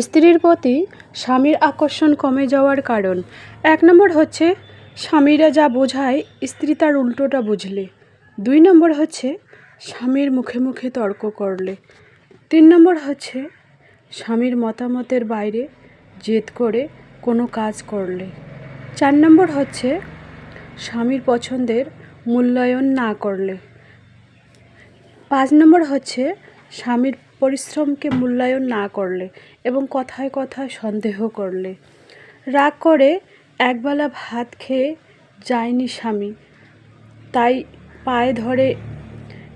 স্ত্রীর প্রতি স্বামীর আকর্ষণ কমে যাওয়ার কারণ। এক নম্বর হচ্ছে, স্বামীরা যা বোঝায়, স্ত্রী তার উল্টোটা বুঝলে। দুই নম্বর হচ্ছে, স্বামীর মুখে মুখে তর্ক করলে। তিন নম্বর হচ্ছে, স্বামীর মতামতের বাইরে জেদ করে কোনো কাজ করলে। চার নম্বর হচ্ছে, স্বামীর পছন্দের মূল্যায়ন না করলে। পাঁচ নম্বর হচ্ছে, স্বামীর পরিশ্রমকে মূল্যায়ন না করলে এবং কথায় কথায় সন্দেহ করলে। রাগ করে একবেলা ভাত খেয়ে যায়নি স্বামী। তাই পায়ে ধরে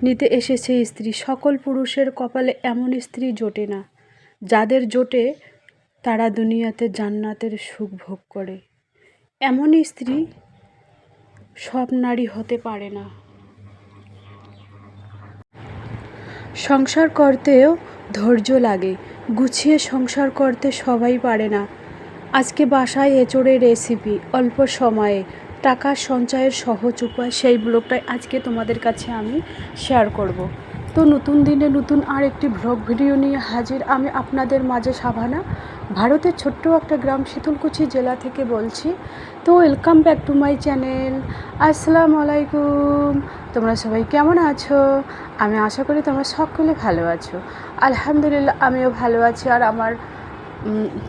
নিতে এসেছে স্ত্রী। সকল পুরুষের কপালে এমন স্ত্রী জোটে না, যাদের জোটে তারা দুনিয়াতে জান্নাতের সুখ ভোগ করে। এমন স্ত্রী সব নারী হতে পারে না। সংসার করতেও ধৈর্য লাগে, গুছিয়ে সংসার করতে সবাই পারে না। আজকে বাসায় এঁচোড়ের রেসিপি অল্প সময়ে টাকা সঞ্চয়ের সহজ উপায়, সেই ব্লগটাই আজকে তোমাদের কাছে আমি শেয়ার করব। তো নতুন দিনে নতুন আর একটি ভ্লগ ভিডিও নিয়ে হাজির আমি আপনাদের মাঝে সাভানা, ভারতের ছোট্ট একটা গ্রাম শীতলকুচি জেলা থেকে বলছি। তো welcome back to my channel আসসালামু আলাইকুম। তোমরা সবাই কেমন আছো? আমি আশা করি তোমরা সকলে ভালো আছো। আলহামদুলিল্লাহ, আমিও ভালো আছি। আর আমার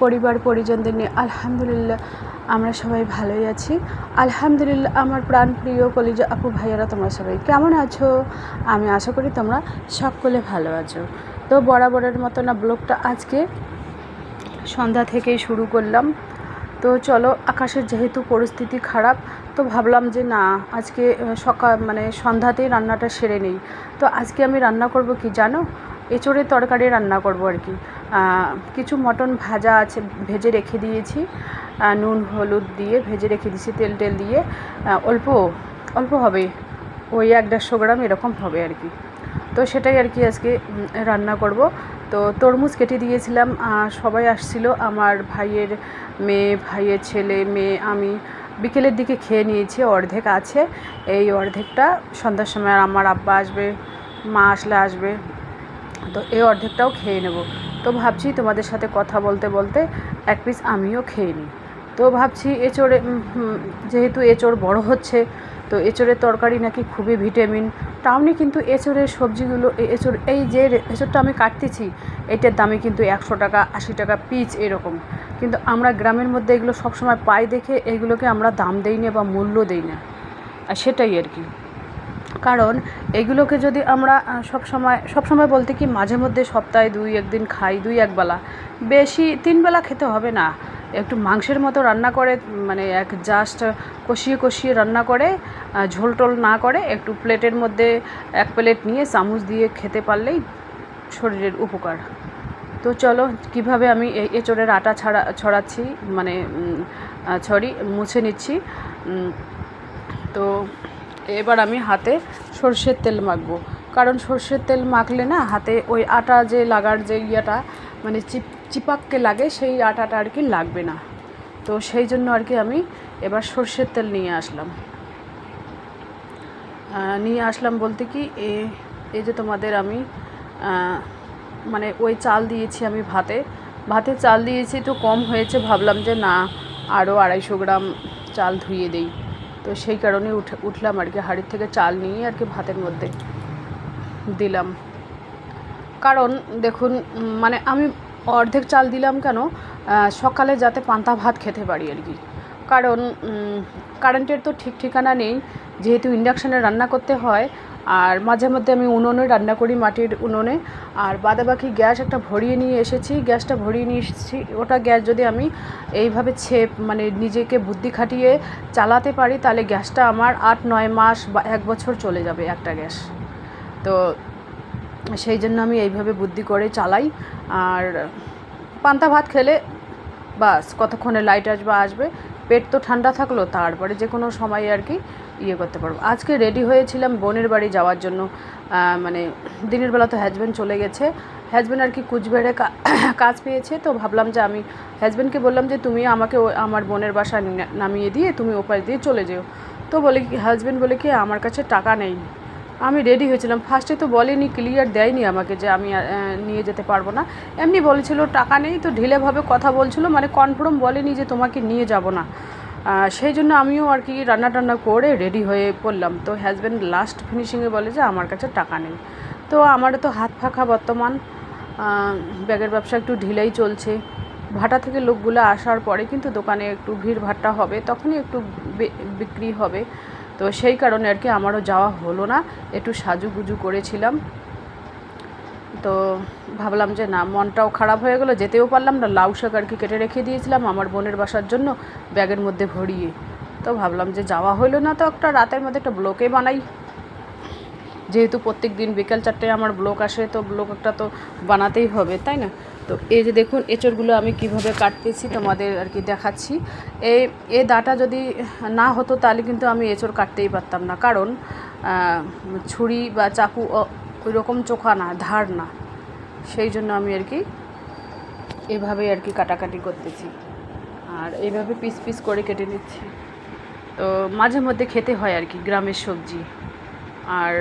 পরিবার, পরিজনদের নিয়ে আলহামদুলিল্লাহ আমরা সবাই ভালোই আছি। আলহামদুলিল্লাহ, আমার প্রাণ প্রিয় কলিজা আপু ভাইয়ারা, তোমরা সবাই কেমন আছো? আমি আশা করি তোমরা সকলে ভালো আছো। তো বরাবরের মতো না, ব্লগটা আজকে সন্ধ্যা থেকেই শুরু করলাম। তো চলো আকাশের যেহেতু পরিস্থিতি খারাপ, তো ভাবলাম যে না, আজকে সকাল মানে সন্ধ্যাতেই রান্নাটা সেরে নেই। তো আজকে আমি রান্না করব কি জানো? এঁচোড়ের তরকারি রান্না করব আর কি। কিছু মটন ভাজা আছে, ভেজে রেখে দিয়েছি। নুন, হলুদ দিয়ে ভেজে রেখে দিয়েছি, তেল টেল দিয়ে। অল্প অল্প হবে, ওই এক দেড়শো গ্রাম এরকম হবে আর কি। তো সেটাই আর কি আজকে রান্না করব। তো তরমুজ কেটে দিয়েছিলাম সবাই আসছিল। আমার ভাইয়ের মেয়ে, ভাইয়ের ছেলে, মেয়ে, আমি বিকেলের দিকে খেয়ে নিয়েছি, অর্ধেক আছে। এই অর্ধেকটা সন্ধ্যার সময় আমার আব্বা আসবে, মা আসলে আসবে, তো এই অর্ধেকটাও খেয়ে নেব। তো ভাবছি তোমাদের সাথে কথা বলতে বলতে এক পিস আমিও খেয়ে নিই। তো ভাবছি এঁচড়ে যেহেতু এঁচড় বড় হচ্ছে, তো এঁচড়ের তরকারি নাকি খুবই ভিটামিন টাউনে কিন্তু এঁচড়ের সবজিগুলো এঁচড় এই যে এঁচড়টা আমি কাটতেছি এটার দামে কিন্তু একশো টাকা আশি টাকা পিচ এরকম। কিন্তু আমরা গ্রামের মধ্যে এগুলো সবসময় পাই দেখে এগুলোকে আমরা দাম দেই না বা মূল্য দেই না। আর সেটাই আর কি। কারণ এগুলোকে যদি আমরা সব সময় সব সময় বলতে কি মাঝে মধ্যে সপ্তাহে দুই একদিন খাই দুই একবেলা বেশি তিন বেলা খেতে হবে না। একটু মাংসের মতো রান্না করে মানে এক জাস্ট কষিয়ে কষিয়ে রান্না করে ঝোল টোল না করে, একটু প্লেটের মধ্যে এক প্লেট নিয়ে চামচ দিয়ে খেতে পারলেই শরীরের উপকার। তো চলো, কীভাবে আমি এঁচড়ের আটা ছাড়া ছড়াচ্ছি মানে সরি, মুছে নিচ্ছি। তো এবার আমি হাতে সর্ষের তেল মাখবো। কারণ সর্ষের তেল মাখলে না, হাতে ওই আটা যে লাগার যে ইয়েটা মানে চিপ চিপাককে লাগে, সেই আটাটা আর কি লাগবে না। তো সেই জন্য আর কি আমি এবার সর্ষের তেল নিয়ে আসলাম। নিয়ে আসলাম বলতে কি এই যে তোমাদের আমি মানে ওই চাল দিয়েছি আমি ভাতে। ভাতে চাল দিয়েছি তো কম হয়েছে, ভাবলাম যে না আরও আড়াইশো গ্রাম চাল ধুয়ে দেই। তো সেই কারণে উঠে, উঠলাম আর কি, হাঁড়ির থেকে চাল নিয়ে আর কি ভাতের মধ্যে দিলাম। কারণ দেখুন মানে আমি অর্ধেক চাল দিলাম কেন সকালে যাতে পান্তা ভাত খেতে পারি আর কি। কারণ কারেন্টের তো ঠিক ঠিকানা নেই। যেহেতু ইন্ডাকশানে রান্না করতে হয়, আর মাঝে মধ্যে আমি উনুনে রান্না করি মাটির উনুনে। আর বাদাবাকি গ্যাস একটা ভরিয়ে নিয়ে এসেছি। গ্যাসটা ভরিয়ে নিয়ে এসেছি ওটা গ্যাস যদি আমি এইভাবে ছেপ মানে নিজেকে বুদ্ধি খাটিয়ে চালাতে পারি, তাহলে গ্যাসটা আমার আট, নয় মাস বা এক বছর চলে যাবে একটা গ্যাস। তো সেই জন্য আমি এইভাবে বুদ্ধি করে চালাই। আর পান্তা ভাত খেলে বাস, কতক্ষণে লাইট আসবে আসবে। পেট তো ঠান্ডা থাকল, তারপরে যে কোনো সময় আর কি ইয়ে করতে পারব। আজকে রেডি হয়েছিলাম বোনের বাড়ি যাওয়ার জন্য মানে দিনের বেলা তো হ্যাজব্যান্ড চলে গেছে। হ্যাজব্যান্ড আর কি কুচবিহারে কাজ পেয়েছে, তো ভাবলাম যে আমি হ্যাজব্যান্ডকে বললাম যে তুমি আমাকে আমার বোনের বাসায় নামিয়ে দিয়ে তুমি ওপাশ দিয়ে চলে যেও। তো বলে কি হাজব্যান্ড বলে কি, আমার কাছে টাকা নেই। আমি রেডি হয়েছিলাম। ফার্স্টে তো বলেনি ক্লিয়ার দেয়নি আমাকে যে আমি নিয়ে যেতে পারব না। এমনি বলেছিল, টাকা নেই। তো ঢিলেভাবে কথা বলছিল মানে কনফার্ম বলেনি যে তোমাকে নিয়ে যাব না। সেই জন্য আমিও আর কি রান্না টান্না করে রেডি হয়ে পড়লাম। তো হাজব্যান্ড লাস্ট ফিনিশিংয়ে বলে যে, আমার কাছে টাকা নেই। তো আমারও তো হাত ফাঁকা বর্তমান। ব্যাগের ব্যবসা একটু ঢিলেই চলছে। ভাটা থেকে লোকগুলো আসার পরে কিন্তু দোকানে একটু ভিড় ভাট্টা হবে, তখনই একটু বিক্রি হবে। তো সেই কারণে আর কি আমারও যাওয়া হলো না। একটু সাজুগুজু করেছিলাম। তো ভাবলাম যে না, মনটাও খারাপ হয়ে গেলো, যেতেও পারলাম না। লাউ শাক আর কি কেটে রেখে দিয়েছিলাম আমার বোনের বাসার জন্য, ব্যাগের মধ্যে ভরিয়ে। তো ভাবলাম যে যাওয়া হলো না তো একটা রাতের মধ্যে একটা ব্লকে বানাই। যেহেতু প্রত্যেক দিন বিকেল চারটায় আমার ব্লক আসে, তো ব্লক একটা তো বানাতেই হবে, তাই না? তো এই যে দেখুন, এঁচড়গুলো আমি কীভাবে কাটতেছি তোমাদের আর কি দেখাচ্ছি। এই এই দাটা যদি না হতো তাহলে কিন্তু আমি এঁচড় কাটতেই পারতাম না। কারণ ছুরি বা চাকু ওই রকম চোখা না, ধার না। সেই জন্য আমি আর কি এভাবে আর কি কাটাকাটি করতেছি। আর এইভাবে পিস পিস করে কেটে নিচ্ছি। তো মাঝে মধ্যে খেতে হয় আর কি, গ্রামের সবজি। আর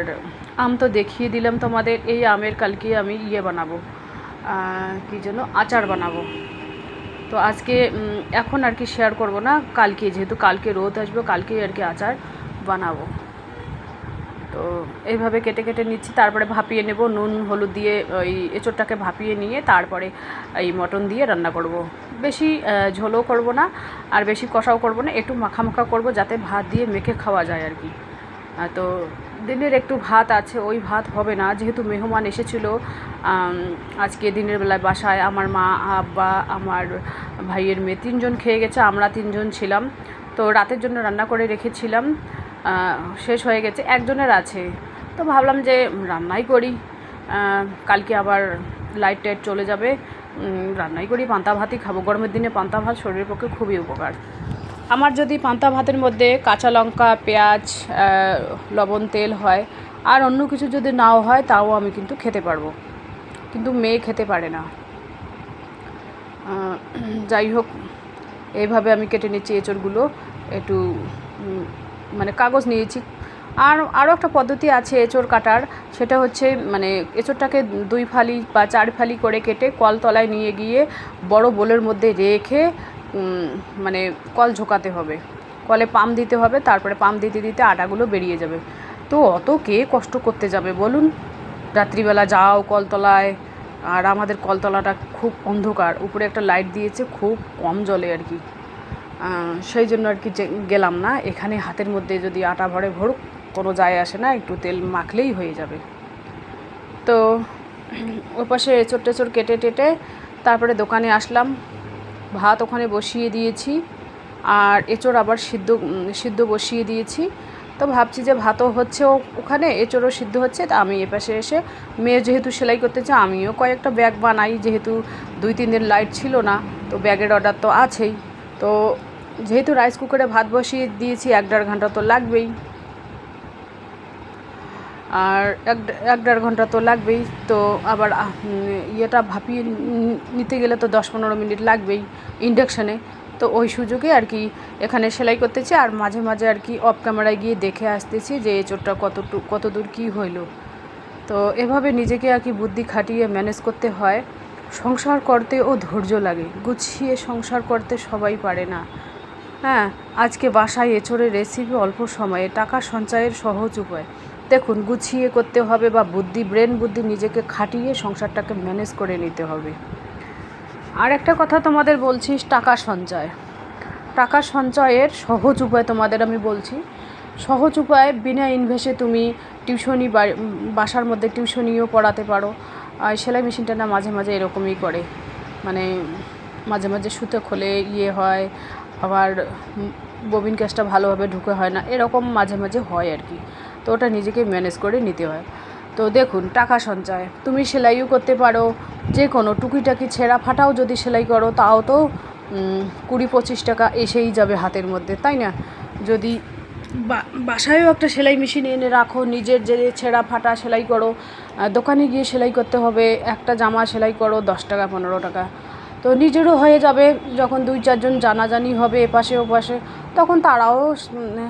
আম তো দেখিয়ে দিলাম তোমাদের, এই আমের কালকে আমি ইয়ে বানাবো। কী যেন আচার বানাবো। তো আজকে এখন আর কি শেয়ার করব না, কালকে, যেহেতু কালকে রোদ আসবে, কালকেই আর কি আচার বানাবো। তো এইভাবে কেটে কেটে নিচ্ছি, তারপরে ভাপিয়ে নেব, নুন, হলুদ দিয়ে ওই এঁচোড়টাকে ভাপিয়ে নিয়ে তারপরে এই মটন দিয়ে রান্না করব। বেশি ঝোলও করব না, আর বেশি কষাও করব না, একটু মাখা মাখা করব, যাতে ভাত দিয়ে মেখে খাওয়া যায় আর কি। তো দিনের একটু ভাত আছে, ওই ভাত হবে না। যেহেতু মেহমান এসেছিল আজকে দিনের বেলায় বাসায় আমার মা, আব্বা, আমার ভাইয়ের মেয়ে তিনজন খেয়ে গেছে, আমরা তিনজন ছিলাম। তো রাতের জন্য রান্না করে রেখেছিলাম শেষ হয়ে গেছে, একজনের আছে। তো ভাবলাম যে রান্নাই করি। কালকে আবার লাইট টাইট চলে যাবে রান্নাই করি, পান্তা ভাতই খাব। গরমের দিনে পান্তা ভাত শরীরের পক্ষে খুবই উপকার। আমার যদি পান্তা ভাতের মধ্যে কাঁচা লঙ্কা, পেঁয়াজ লবণ, তেল হয়, আর অন্য কিছু যদি নাও হয়, তাও আমি কিন্তু খেতে পারব। কিন্তু মেয়ে খেতে পারে না। যাই হোক, এইভাবে আমি কেটে নিচ্ছি এঁচড়গুলো। একটু মানে কাগজ নিয়েছি। আর আরও একটা পদ্ধতি আছে এঁচড় কাটার। সেটা হচ্ছে মানে এঁচড়টাকে দুই ফালি বা চার ফালি করে কেটে কলতলায় নিয়ে গিয়ে বড় বোলের মধ্যে রেখে মানে কল ঝোকাতে হবে। কলে পাম দিতে হবে, তারপরে পাম দিতে দিতে আটাগুলো বেরিয়ে যাবে। তো অত কে কষ্ট করতে যাবে বলুন? রাত্রিবেলা যাও কলতলায়। আর আমাদের কলতলাটা খুব অন্ধকার, উপরে একটা লাইট দিয়েছে, খুব কম জলে আর কি। সেই জন্য আর কি গেলাম না। এখানে হাতের মধ্যে যদি আটা ভরে ভরুক, কোনো যায় আসে না, একটু তেল মাখলেই হয়ে যাবে। তো ওপাশে পাশে এঁচড় টেচড় কেটে টেটে, তারপরে দোকানে আসলাম। ভাত ওখানে বসিয়ে দিয়েছি আর এঁচড় আবার সিদ্ধ সিদ্ধ বসিয়ে দিয়েছি। তো ভাবছি যে ভাতও হচ্ছে ওখানে, এঁচড়ও সিদ্ধ হচ্ছে, তা আমি এপাশে এসে মেয়ে যেহেতু সেলাই করতে চাই আমিও কয়েকটা ব্যাগ বানাই, যেহেতু দুই তিন দিন লাইট ছিল না, তো ব্যাগের অর্ডার তো আছেই। তো যেহেতু রাইস কুকারে ভাত বসিয়ে দিয়েছি, এক দেড় ঘণ্টা তো লাগবেই। আর এক এক দেড় ঘণ্টা তো লাগবেই, তো আবার ইয়েটা ভাপিয়ে নিতে গেলে তো দশ পনেরো মিনিট লাগবেই ইন্ডাকশানে। তো ওই সুযোগে আর কি এখানে সেলাই করতেছি আর মাঝে মাঝে আর কি অফ ক্যামেরায় গিয়ে দেখে আসতেছি যে এঁচোড়টা কতটু কত দূর কী হইল। তো এভাবে নিজেকে আর কি বুদ্ধি খাটিয়ে ম্যানেজ করতে হয়। সংসার করতে ও ধৈর্য লাগে, গুছিয়ে সংসার করতে সবাই পারে না। হ্যাঁ আজকে বাসায় এঁচড়ের রেসিপি অল্প সময়ে, টাকা সঞ্চয়ের সহজ উপায়। দেখুন, গুছিয়ে করতে হবে বা বুদ্ধি, ব্রেন বুদ্ধি নিজেকে খাটিয়ে সংসারটাকে ম্যানেজ করে নিতে হবে। আর একটা কথা তোমাদের বলছি, টাকা সঞ্চয়। টাকা সঞ্চয়ের সহজ উপায় তোমাদের আমি বলছি। সহজ উপায়, বিনা ইনভেস্টে তুমি টিউশনি বাসার মধ্যে টিউশনিও পড়াতে পারো। আর সেলাই মেশিনটা না মাঝে মাঝে এরকমই করে। মানে মাঝে মাঝে সুতো খোলে ইয়ে হয়, আবার ববিন ক্যাশটা ভালোভাবে ঢুকে হয় না। এরকম মাঝে মাঝে হয় আর কি। তো ওটা নিজেকে ম্যানেজ করে নিতে হয়। তো দেখুন, টাকা সঞ্চয়, তুমি সেলাইও করতে পারো, যে কোনো টুকিটাকি ছেঁড়া ফাটাও যদি সেলাই করো, তাও তো কুড়ি পঁচিশ টাকা এসেই যাবে হাতের মধ্যে, তাই না? যদি বাসায়ও একটা সেলাই মেশিন এনে রাখো, নিজের যে ছেঁড়া ফাটা সেলাই করো দোকানে গিয়ে সেলাই করতে হবে, একটা জামা সেলাই করো, দশ টাকা, পনেরো টাকা। তো নিজেরও হয়ে যাবে, যখন দুই চারজন জানাজানি হবে এপাশে ওপাশে তখন তারাও উম,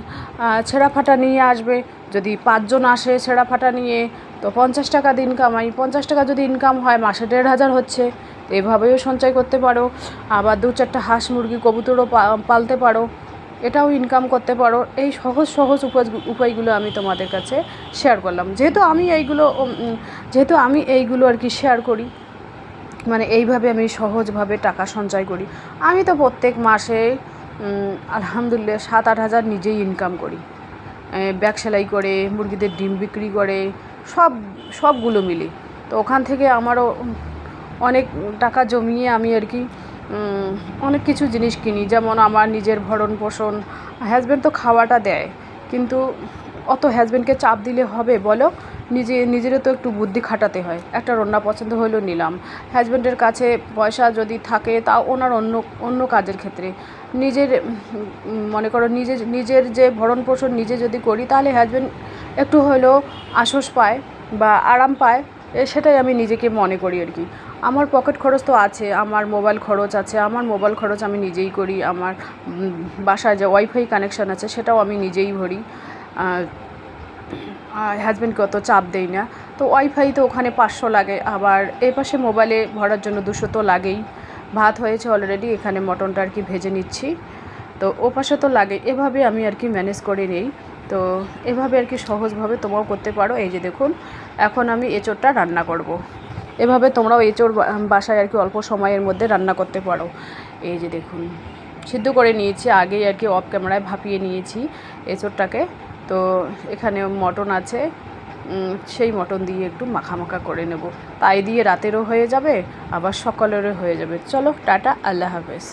ছেঁড়া ফাটা নিয়ে আসবে। যদি পাঁচজন আসে ছেঁড়া ফাটা নিয়ে তো পঞ্চাশ টাকা দিন কামাই। পঞ্চাশ টাকা যদি ইনকাম হয় মাসে দেড় হাজার হচ্ছে। এভাবেও সঞ্চয় করতে পারো। আবার দু চারটা হাঁস মুরগি কবুতরও পালতে পারো। এটাও ইনকাম করতে পারো। এই সহজ সহজ উপায় উপায়গুলো আমি তোমাদের কাছে শেয়ার করলাম। যেহেতু আমি এইগুলো যেহেতু আমি এইগুলো আর কি শেয়ার করি মানে এইভাবে আমি সহজভাবে টাকা সঞ্চয় করি। আমি তো প্রত্যেক মাসে আলহামদুলিল্লাহ সাত, আট হাজার নিজেই ইনকাম করি। ব্যাগ সেলাই করে, মুরগিদের ডিম বিক্রি করে, সব, সবগুলো মিলে। তো ওখান থেকে আমারও অনেক টাকা জমিয়ে আমি আর কি অনেক কিছু জিনিস কিনি। যেমন আমার নিজের ভরণ পোষণ হাজব্যান্ড তো খাওয়াটা দেয়। কিন্তু অত হ্যাজব্যান্ডকে চাপ দিলে হবে বলো? নিজে, নিজেরও তো একটু বুদ্ধি খাটাতে হয়। একটা রান্না পছন্দ হলো নিলাম। হাজব্যান্ডের কাছে পয়সা যদি থাকে তাও ওনার অন্য অন্য কাজের ক্ষেত্রে। নিজের মনে করো নিজের নিজের যে ভরণ পোষণ নিজে যদি করি, তাহলে হাজব্যান্ড একটু হলেও আশ্বস পায় বা আরাম পায় সেটাই আমি নিজেকে মনে করি আর কি। আমার পকেট খরচ তো আছে, আমার মোবাইল খরচ আছে, আমার মোবাইল খরচ আমি নিজেই করি, আমার বাসায় যে ওয়াইফাই কানেকশান আছে, সেটাও আমি নিজেই ভরি। হাজব্যান্ডকে অত চাপ দেই না। তো ওয়াইফাই তো ওখানে পাঁচশো লাগে, আবার এই পাশে মোবাইলে ভরার জন্য দুশো তো লাগেই। ভাত হয়েছে অলরেডি এখানে মটনটা আর কি ভেজে নিচ্ছি। তো ও পাশে তো লাগে, এভাবে আমি আর কি ম্যানেজ করে নেই। তো এভাবে আর কি সহজভাবে তোমরাও করতে পারো। এই যে দেখুন, এখন আমি এঁচোড়টা রান্না করব। এভাবে তোমরাও এঁচোড় বাসায় আর কি অল্প সময়ের মধ্যে রান্না করতে পারো। এই যে দেখুন, সিদ্ধ করে নিয়েছি, আগেই আর কি অফ ক্যামেরায় ভাপিয়ে নিয়েছি এঁচোড়টাকে। তো এখানে মটন আছে। সেই মটন দিয়ে একটু মাখা মাখা করে নেব। তাই দিয়ে রাতেরও হয়ে যাবে, আবার সকালেরও হয়ে যাবে। চলো, টাটা, আল্লাহ হাফেজ।